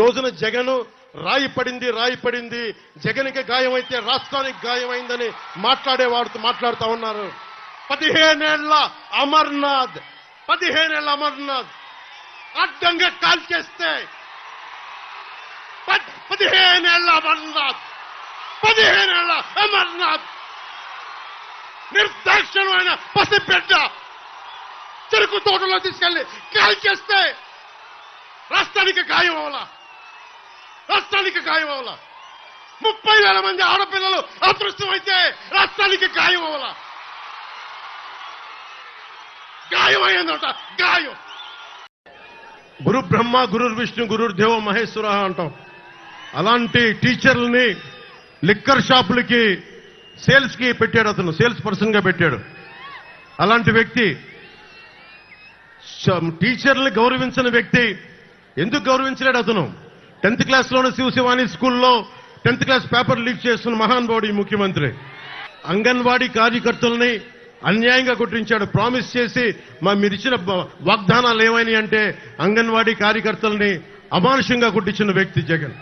రోజున జగన్ రాయి పడింది రాయి పడింది. జగన్కి గాయమైతే రాష్ట్రానికి గాయమైందని మాట్లాడేవాడుతూ మాట్లాడుతూ ఉన్నారు. పదిహేనేళ్ళ అమర్నాథ్ పదిహేనేళ్ళ అమర్నాథ్. అడ్డంగా కాల్ చేస్తే పదిహేనేళ్ళ అమర్నాథ్ పదిహేనేళ్ళ అమర్నాథ్. నిర్దాక్షణమైన పసిబిడ్డ చెరుకు తోటలో తీసుకెళ్ళి కాల్ చేస్తే రాష్ట్రానికి గాయం అవలా రాష్ట్రానికి ఖాయం అవలా ముప్పై వేల మంది ఆడపిల్లలు అదృష్టమైతే రాష్ట్రానికి ఖాయం అవలా గాయం అయ్యిందట గాయం గురు బ్రహ్మ గురు విష్ణు గురు దేవ మహేశ్వర అంటాం. అలాంటి టీచర్లని లిక్కర్ షాపులకి సేల్స్కి పెట్టాడు అతను సేల్స్ పర్సన్గా పెట్టాడు. అలాంటి వ్యక్తి టీచర్లు టీచర్ని గౌరవించిన వ్యక్తి ఎందుకు గౌరవించలేడు అతను? టెన్త్ క్లాస్లోనే శివశివాని స్కూల్లో టెన్త్ క్లాస్ పేపర్ లీక్ చేస్తున్న మహానుభావుడు ఈ ముఖ్యమంత్రి. అంగన్వాడీ కార్యకర్తల్ని అన్యాయంగా కొట్టించాడు. ప్రామిస్ చేసి మా మీరిచ్చిన వాగ్దానాలు ఏమైనాయి అంటే అంగన్వాడీ కార్యకర్తల్ని అమానుషంగా కొట్టించిన వ్యక్తి జగన్.